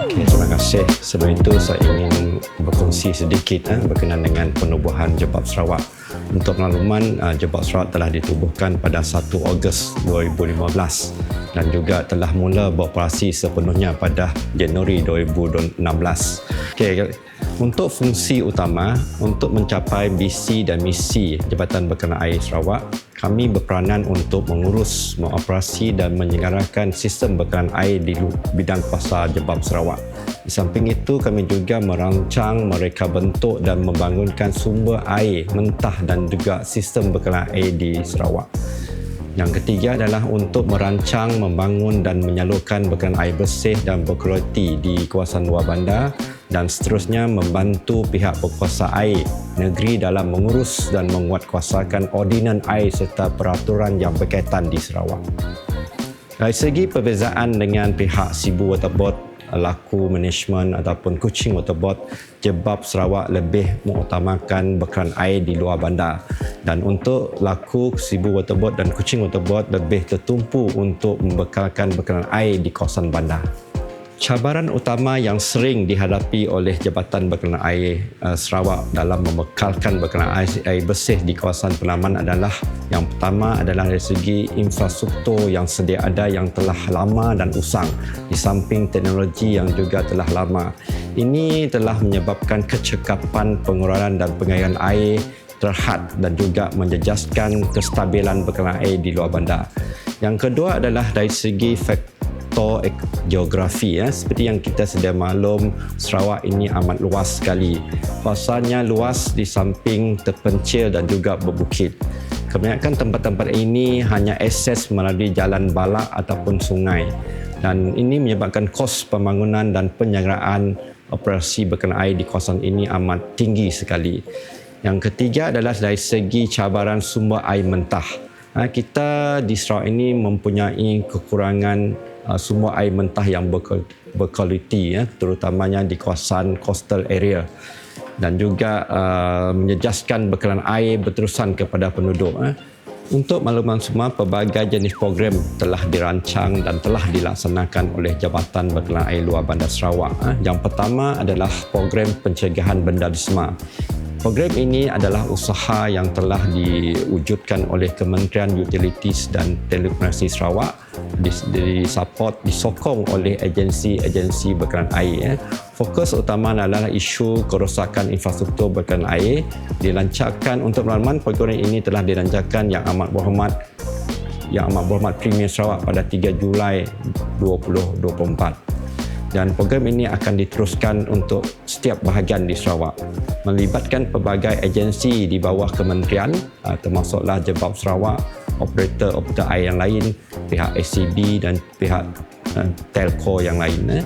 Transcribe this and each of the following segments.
Okay, terima kasih. Sebelum itu saya ingin berkongsi sedikit eh, berkenaan dengan penubuhan Jebab Sarawak. Untuk makluman, uh, Jebab Sarawak telah ditubuhkan pada 1 Ogos 2015 dan juga telah mula beroperasi sepenuhnya pada Januari 2016. Okay, untuk fungsi utama, untuk mencapai visi dan misi Jabatan Berkenaan Air Sarawak, kami berperanan untuk mengurus, mengoperasi dan menyelenggarakan sistem berkenaan air di bidang pasar Jebab Sarawak. Di samping itu, kami juga merancang, mereka bentuk dan membangunkan sumber air mentah dan juga sistem berkenaan air di Sarawak. Yang ketiga adalah untuk merancang, membangun dan menyalurkan berkenaan air bersih dan berkualiti di kawasan luar bandar dan seterusnya membantu pihak berkuasa air negeri dalam mengurus dan menguatkuasakan ordinan air serta peraturan yang berkaitan di Sarawak. Dari segi perbezaan dengan pihak Sibu Water Board laku management ataupun kucing waterboard jebab Sarawak lebih mengutamakan bekalan air di luar bandar dan untuk laku sibu waterboard dan kucing waterboard lebih tertumpu untuk membekalkan bekalan air di kawasan bandar cabaran utama yang sering dihadapi oleh Jabatan Berkenaan Air uh, Sarawak dalam membekalkan berkenaan air, air bersih di kawasan penaman adalah yang pertama adalah dari segi infrastruktur yang sedia ada yang telah lama dan usang di samping teknologi yang juga telah lama. Ini telah menyebabkan kecekapan pengeluaran dan pengairan air terhad dan juga menjejaskan kestabilan berkenaan air di luar bandar. Yang kedua adalah dari segi faktor faktor geografi ya seperti yang kita sedia maklum Sarawak ini amat luas sekali. Pasalnya luas di samping terpencil dan juga berbukit. Kebanyakan tempat-tempat ini hanya akses melalui jalan balak ataupun sungai. Dan ini menyebabkan kos pembangunan dan penyelenggaraan operasi berkenaan air di kawasan ini amat tinggi sekali. Yang ketiga adalah dari segi cabaran sumber air mentah. Ha, kita di Sarawak ini mempunyai kekurangan semua air mentah yang berkualiti ya terutamanya di kawasan coastal area dan juga uh, menyejaskan bekalan air berterusan kepada penduduk eh. Untuk makluman semua, pelbagai jenis program telah dirancang dan telah dilaksanakan oleh Jabatan Bekalan Air Luar Bandar Sarawak. Eh. Yang pertama adalah program pencegahan benda disma. Program ini adalah usaha yang telah diwujudkan oleh Kementerian Utilities dan Telekomunikasi Sarawak disupport, disokong oleh agensi-agensi berkenaan air. Fokus utama adalah isu kerosakan infrastruktur berkenaan air. Dilancarkan untuk makluman program ini telah dilancarkan yang amat berhormat yang amat berhormat Premier Sarawak pada 3 Julai 2024 dan program ini akan diteruskan untuk setiap bahagian di Sarawak melibatkan pelbagai agensi di bawah kementerian uh, termasuklah Jebab Sarawak, operator-operator air yang lain, pihak SCB dan pihak uh, telco yang lain. Eh.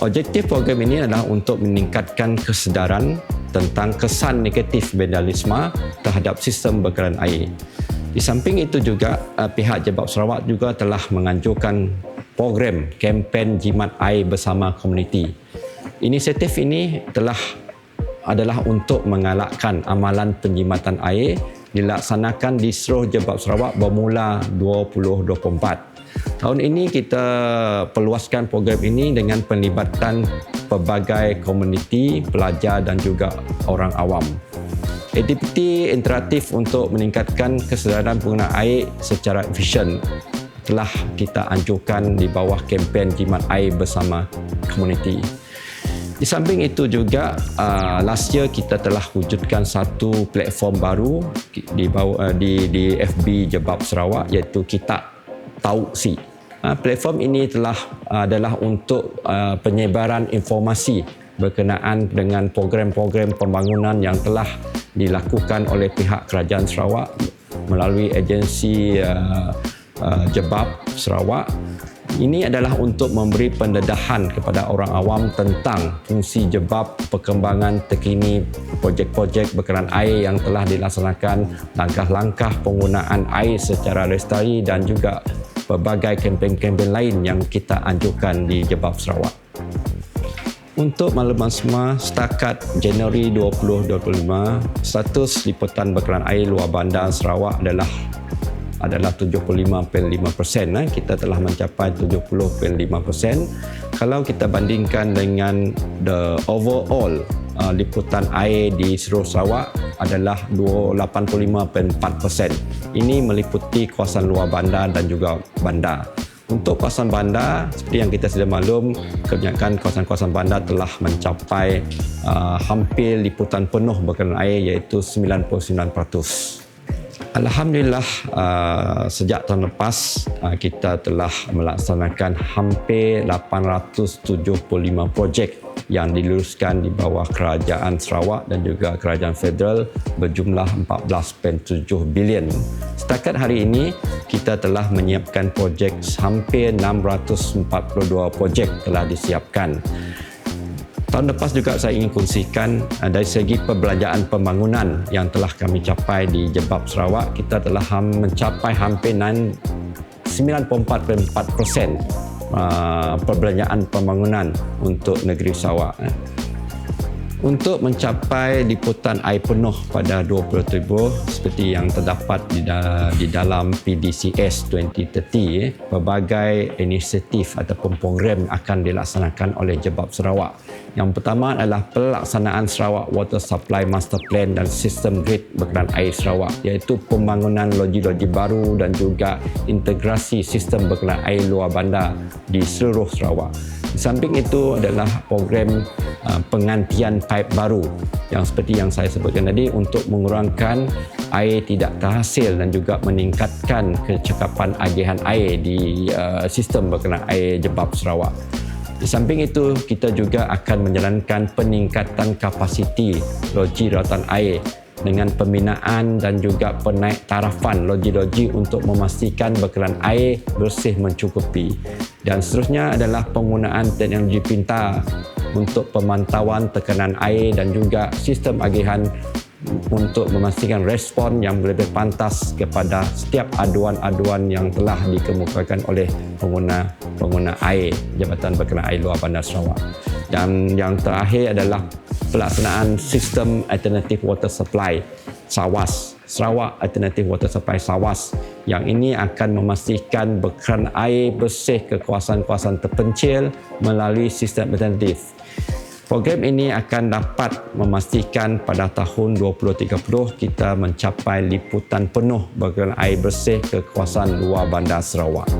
Objektif program ini adalah untuk meningkatkan kesedaran tentang kesan negatif vandalisme terhadap sistem bekalan air. Di samping itu juga uh, pihak Jebab Sarawak juga telah menganjurkan program kempen jimat air bersama komuniti. Inisiatif ini telah adalah untuk mengalakkan amalan penjimatan air dilaksanakan di seluruh Jebab Sarawak bermula 2024. Tahun ini kita perluaskan program ini dengan penlibatan pelbagai komuniti, pelajar dan juga orang awam. Aktiviti interaktif untuk meningkatkan kesedaran pengguna air secara efisien telah kita anjurkan di bawah kempen jimat air bersama komuniti. Di samping itu juga uh, last year kita telah wujudkan satu platform baru di bawah uh, di di FB Jebab Sarawak iaitu kita Tausi. Uh, platform ini telah uh, adalah untuk uh, penyebaran informasi berkenaan dengan program-program pembangunan yang telah dilakukan oleh pihak kerajaan Sarawak melalui agensi uh, uh, Jebab Sarawak ini adalah untuk memberi pendedahan kepada orang awam tentang fungsi jebab perkembangan terkini projek-projek berkenaan air yang telah dilaksanakan langkah-langkah penggunaan air secara lestari dan juga pelbagai kempen-kempen lain yang kita anjurkan di Jebab Sarawak. Untuk makluman semua, setakat Januari 2025, status liputan berkenaan air luar bandar Sarawak adalah adalah 75.5%. Eh. Kita telah mencapai 70.5%. Kalau kita bandingkan dengan the overall uh, liputan air di seluruh Sarawak adalah 85.4%. Ini meliputi kawasan luar bandar dan juga bandar. Untuk kawasan bandar, seperti yang kita sudah maklum, kebanyakan kawasan-kawasan bandar telah mencapai uh, hampir liputan penuh berkenaan air iaitu 99%. Alhamdulillah uh, sejak tahun lepas uh, kita telah melaksanakan hampir 875 projek yang diluluskan di bawah Kerajaan Sarawak dan juga Kerajaan Federal berjumlah 14.7 bilion. Setakat hari ini kita telah menyiapkan projek hampir 642 projek telah disiapkan. Tahun lepas juga saya ingin kongsikan uh, dari segi perbelanjaan pembangunan yang telah kami capai di Jebab Sarawak, kita telah mencapai hampir 94.4% uh, perbelanjaan pembangunan untuk negeri Sarawak. Untuk mencapai liputan air penuh pada 2030 seperti yang terdapat di, di dalam PDCS 2030, eh, pelbagai inisiatif ataupun program akan dilaksanakan oleh Jebab Sarawak. Yang pertama adalah pelaksanaan Sarawak Water Supply Master Plan dan sistem grid berkenaan air Sarawak iaitu pembangunan loji-loji baru dan juga integrasi sistem berkenaan air luar bandar di seluruh Sarawak. Samping itu adalah program uh, pengantian pipe baru yang seperti yang saya sebutkan tadi untuk mengurangkan air tidak terhasil dan juga meningkatkan kecekapan agihan air di uh, sistem berkenaan air Jebab Sarawak. Di samping itu, kita juga akan menjalankan peningkatan kapasiti loji rawatan air dengan pembinaan dan juga penaik tarafan loji-loji untuk memastikan bekalan air bersih mencukupi. Dan seterusnya adalah penggunaan teknologi pintar untuk pemantauan tekanan air dan juga sistem agihan untuk memastikan respon yang lebih pantas kepada setiap aduan-aduan yang telah dikemukakan oleh pengguna pengguna air Jabatan Berkenaan Air Luar Bandar Sarawak. Dan yang terakhir adalah pelaksanaan sistem alternative water supply SAWAS Sarawak Alternative Water Supply SAWAS yang ini akan memastikan bekeran air bersih ke kawasan-kawasan terpencil melalui sistem alternatif. Program ini akan dapat memastikan pada tahun 2030 kita mencapai liputan penuh bekeran air bersih ke kawasan luar bandar Sarawak.